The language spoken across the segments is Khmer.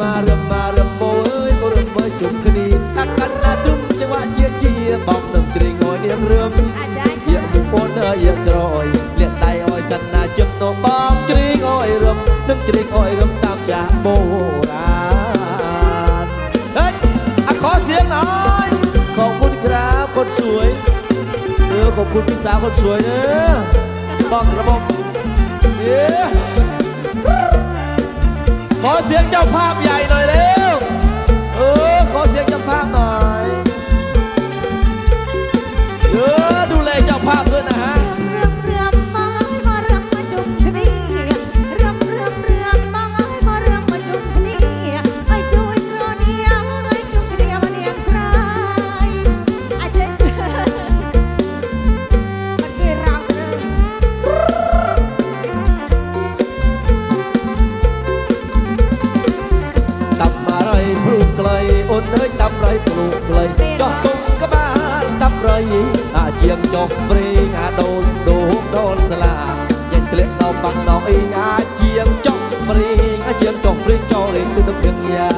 មរឹមមរឹមបូអើយបរឹមមើលជុំគ្នាអាកាន់ណាទុំចង្វាក់ជាជាបងនឹងជ្រីងអយនាងរឹម អាចារ្យ ជា ចា មុខអូនអើយយកក្រោយលាក់ដៃអយសិនណាជឹមទៅបងជ្រីងអយរឹមនឹងជ្រីងអយរឹមតាមចាស់បូរាណហេអាខอเสียงหน่อยขอบคุณครับคนสวยเออขอบคุณพี่สาวคนสวยเนอะบอกระบบเย้ ขอเสียงเจ้าภาพใหญ่หน่อยเร็ នអើយតាំរៃព្រូកលៃចោះទុំក្បាលតាំរៃអាជាងចុះព្រេងអាដូនដូងដូនស្លាញ៉ាំធ្លាក់ដល់បាក់ដល់អីអាជាងចុះព្រេងអាជាងចុះព្រេងចូលលេងទៅទឹកជាងយ៉ា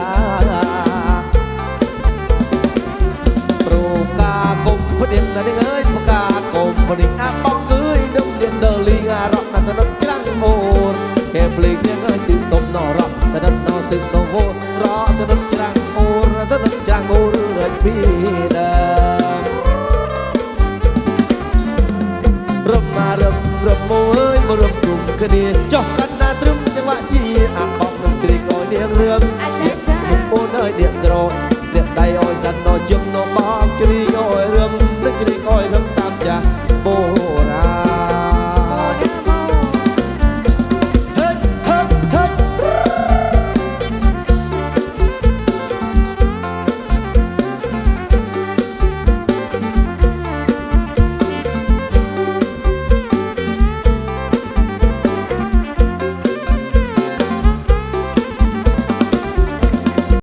ប្រូកាកុំព្រៀងណានេះអើយប្រូកាកុំព្រៀងអាបង ពីដើមរំមារំរំអើយមករំគុំគ្នាចុះកណ្ណាត្រឹមចង្វាក់ជាអាបបនឹងត្រីកឲ្យនាងរឿងអូនអើយនាងក្រអ្នកដៃឲ្យសិនដល់យំនៅបងជ្រីកឲ្យរំនឹងជ្រីកឲ្យរំតាមចាស់បូ